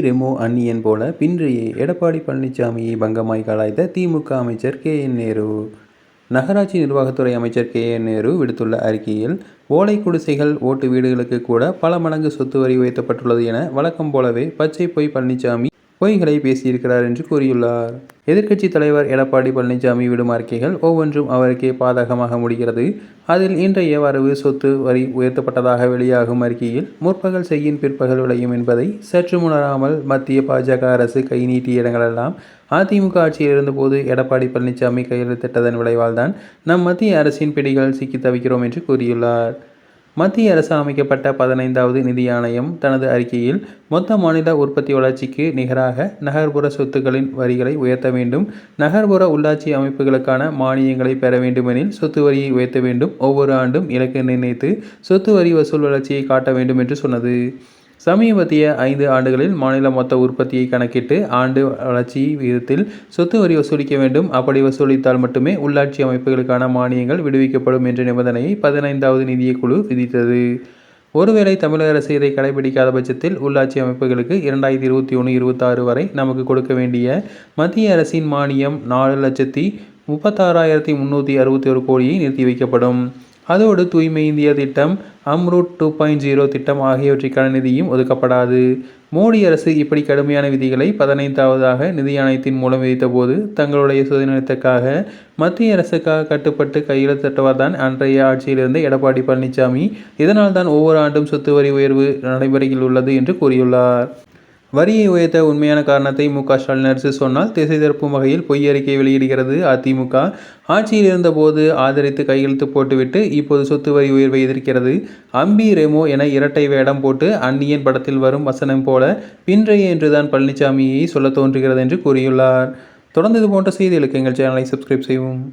ரெமோ அந்நியன் போல பின்றையே எடப்பாடி பழனிசாமியை பங்கமாய் கலாய்த்த திமுக அமைச்சர் கே என் நேரு. நகராட்சி நிர்வாகத்துறை அமைச்சர் கே என் நேரு விடுத்துள்ள அறிக்கையில் ஓலை குடிசைகள் ஓட்டு வீடுகளுக்கு கூட பல மடங்கு சொத்து வரி உயர்த்தப்பட்டுள்ளது என வழக்கம் போலவே பச்சை பொய் பழனிசாமி பொய்களை பேசியிருக்கிறார் என்று கூறியுள்ளார். எதிர்க்கட்சி தலைவர் எடப்பாடி பழனிசாமி விடும் அறிக்கைகள் ஒவ்வொன்றும் அவருக்கே பாதகமாக முடிகிறது. அதில் இன்றைய வரவு சொத்து வரி உயர்த்தப்பட்டதாக வெளியாகும் அறிக்கையில் முற்பகல் செய்யின் பிற்பகல் விளையும் என்பதை சற்று உணராமல் மத்திய பாஜக அரசு கை நீட்டிய இடங்களெல்லாம் அதிமுக ஆட்சியில் இருந்தபோது எடப்பாடி பழனிசாமி கையெழுத்திட்டதன் விளைவால்தான் நம் மத்திய அரசின் பிடிகள் சிக்கி தவிக்கிறோம் என்று கூறியுள்ளார். மத்திய அரசு அமைக்கப்பட்ட பதினைந்தாவது நிதி ஆணையம் தனது அறிக்கையில் மொத்த மாநில உற்பத்தி வளர்ச்சிக்கு நிகராக நகர்ப்புற சொத்துக்களின் வரிகளை உயர்த்த வேண்டும். நகர்ப்புற உள்ளாட்சி அமைப்புகளுக்கான மானியங்களை பெற வேண்டுமெனில் சொத்து வரியை உயர்த்த வேண்டும். ஒவ்வொரு ஆண்டும் இலக்கு நிர்ணயித்து சொத்து வரி வசூல் வளர்ச்சியை காட்ட வேண்டும் என்று சொன்னது. சமீபத்திய ஐந்து ஆண்டுகளில் மாநில மொத்த உற்பத்தியை கணக்கிட்டு ஆண்டு வளர்ச்சி விகிதத்தில் சொத்து வரி வசூலிக்க வேண்டும். அப்படி வசூலித்தால் மட்டுமே உள்ளாட்சி அமைப்புகளுக்கான மானியங்கள் விடுவிக்கப்படும் என்ற நிபந்தனையை பதினைந்தாவது நிதியக் குழு விதித்தது. ஒருவேளை தமிழக அரசு இதை கடைபிடிக்காத பட்சத்தில் உள்ளாட்சி அமைப்புகளுக்கு இரண்டாயிரத்தி இருபத்தி ஒன்று இருபத்தாறு வரை நமக்கு கொடுக்க வேண்டிய மத்திய அரசின் மானியம் நாலு லட்சத்தி முப்பத்தாறாயிரத்தி முந்நூற்றி அறுபத்தி ஒரு கோடியை நிறுத்தி வைக்கப்படும். அதோடு தூய்மை இந்தியா திட்டம் அம்ரூட் டூ பாயிண்ட் ஜீரோ திட்டம் ஆகியவற்றிற்கான நிதியும் ஒதுக்கப்படாது. மோடி அரசு இப்படி கடுமையான விதிகளை பதினைந்தாவதாக நிதி ஆணையத்தின் மூலம் விதித்தபோது தங்களுடைய சுதந்திரத்துக்காக மத்திய அரசுக்காக கட்டுப்பட்டு கையெழுத்திட்டவர் தான் அன்றைய ஆட்சியிலிருந்து எடப்பாடி பழனிசாமி. இதனால் தான் ஒவ்வொரு ஆண்டும் சொத்து வரி உயர்வு நடைமுறையில் உள்ளது என்று கூறியுள்ளார். வரியை உயர்த்த உண்மையான காரணத்தை மு க ஸ்டாலின் அரசு சொன்னால் திசை திருப்பும் வகையில் பொய் அறிக்கை வெளியிடுகிறது அதிமுக ஆட்சியில் இருந்தபோது ஆதரித்து கையெழுத்து போட்டுவிட்டு இப்போது சொத்து வரி உயர்வை எதிர்க்கிறது. அம்பி ரெமோ என இரட்டை வேடம் போட்டு அந்நியன் படத்தில் வரும் வசனம் போல பின்றைய என்றுதான் பழனிசாமியை சொல்ல தோன்றுகிறது என்று கூறியுள்ளார். தொடர்ந்து இது போன்ற செய்திகளுக்கு எங்கள் சேனலை சப்ஸ்கிரைப் செய்வோம்